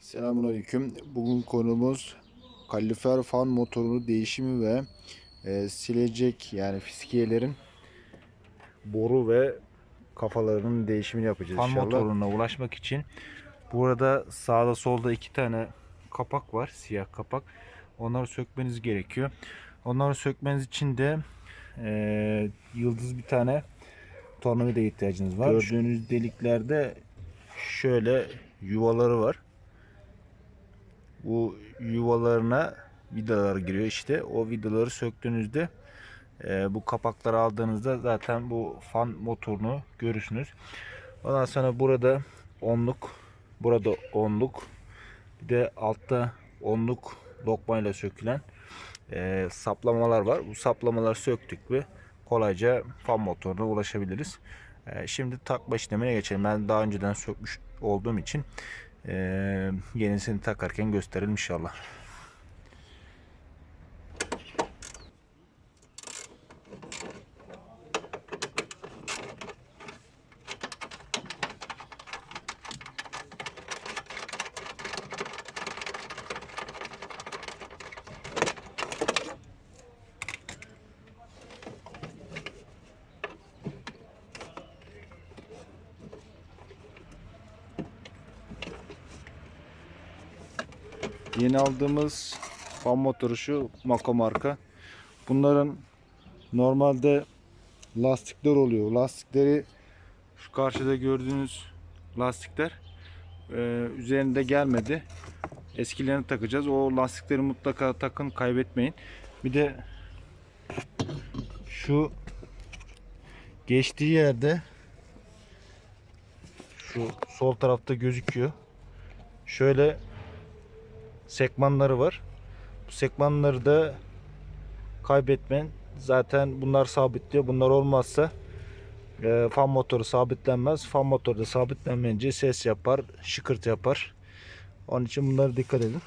Selamünaleyküm. Bugün konumuz kalifer fan motorunu değişimi ve e, silecek yani fiskiyelerin boru ve kafalarının değişimini yapacağız fan inşallah. motoruna ulaşmak için burada sağda solda iki tane kapak var. Siyah kapak. Onları sökmeniz gerekiyor. Onları sökmeniz için de eee, yıldız bir tane tornavida ihtiyacınız var. Gördüğünüz deliklerde şöyle yuvaları var. Bu yuvalarına vidalar giriyor işte. O vidaları söktüğünüzde e, bu kapakları aldığınızda zaten bu fan motorunu görürsünüz. Ondan sonra burada onluk, burada onluk, bir de altta onluk lokmayla sökülen e, saplamalar var. Bu saplamaları söktük ve kolayca fan motoruna ulaşabiliriz. E, şimdi takma işlemine geçelim. Ben daha önceden sökmüş olduğum için e, yenisini takarken gösterelim inşallah. Yeni aldığımız fan motoru şu Mako marka. Bunların normalde lastikler oluyor. Lastikleri şu karşıda gördüğünüz lastikler e, üzerinde gelmedi. Eskilerini takacağız. O lastikleri mutlaka takın kaybetmeyin. Bir de şu geçtiği yerde şu sol tarafta gözüküyor. Şöyle sekmanları var. Bu sekmanları da kaybetmeyin. Zaten bunlar sabitliyor. Bunlar olmazsa e, fan motoru sabitlenmez. Fan motoru da sabitlenmeyince ses yapar, şıkırt yapar. Onun için bunlara dikkat edin.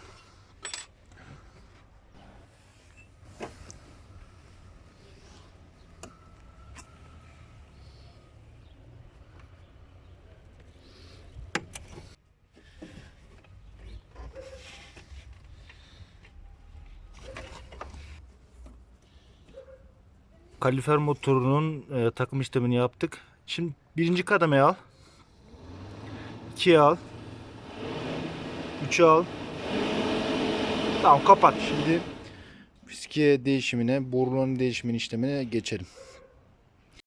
Kalifer motorunun e, takım işlemini yaptık. Şimdi birinci kademeyi al. 2'ye al. 3'ü al. Tamam kapat. Şimdi fiskiye değişimine, borunun değişiminin işlemine geçelim.